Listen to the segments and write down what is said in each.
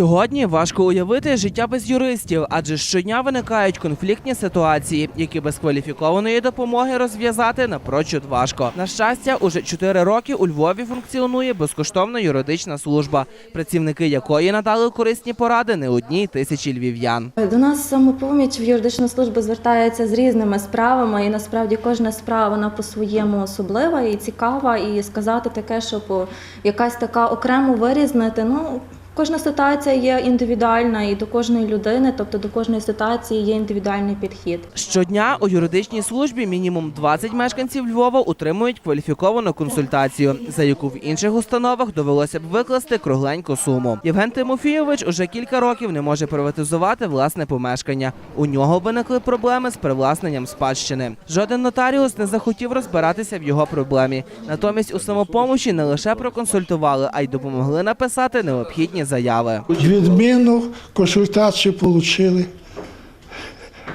Сьогодні важко уявити життя без юристів, адже щодня виникають конфліктні ситуації, які без кваліфікованої допомоги розв'язати напрочуд важко. На щастя, уже 4 роки у Львові функціонує безкоштовна юридична служба, працівники якої надали корисні поради не одній тисячі львів'ян. До нас самопоміч в юридичну службу звертається з різними справами, і насправді кожна справа вона по-своєму особлива і цікава. І сказати таке, щоб якась така окремо вирізнити. Ну кожна ситуація є індивідуальна і до кожної людини, тобто до кожної ситуації є індивідуальний підхід. Щодня у юридичній службі мінімум 20 мешканців Львова утримують кваліфіковану консультацію, за яку в інших установах довелося б викласти кругленьку суму. Євген Тимофійович уже кілька років не може приватизувати власне помешкання. У нього виникли проблеми з привласненням спадщини. Жоден нотаріус не захотів розбиратися в його проблемі. Натомість у самопомочі не лише проконсультували, а й допомогли написати необхідні заяви. Відмінну консультацію отримали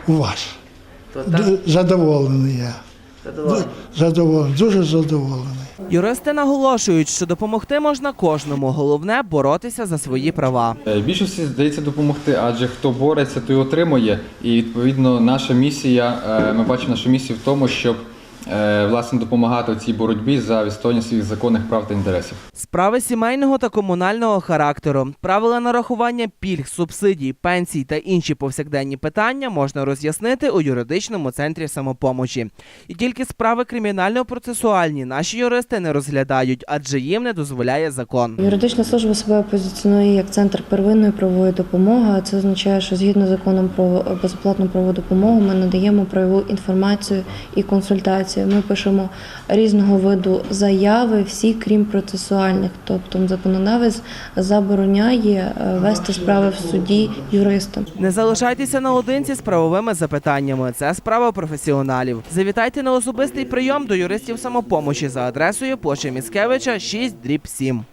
у вас. Задоволений я. Задоволений, дуже задоволений. Юристи наголошують, що допомогти можна кожному. Головне боротися за свої права. Е, Більшості здається допомогти, адже хто бореться, той отримує. І відповідно наша місія, е, ми бачимо нашу місію в тому, щоб власне допомагати у цій боротьбі за відстоювання своїх законних прав та інтересів. Справи сімейного та комунального характеру, правила нарахування пільг, субсидій, пенсій та інші повсякденні питання можна роз'яснити у юридичному центрі самопомочі. І тільки справи кримінально-процесуальні наші юристи не розглядають, адже їм не дозволяє закон. Юридична служба себе позиціонує як центр первинної правової допомоги. а Це означає, що згідно з законом про безоплатну правову допомогу ми надаємо правову інформацію і консультацію. Ми пишемо різного виду заяви, всі крім процесуальних. Тобто законодавець забороняє е, вести справи в суді юристам. Не залишайтеся наодинці з правовими запитаннями. Це справа професіоналів. Завітайте на особистий прийом до юристів самопомочі за адресою площа Міцкевича 6 дріб 7.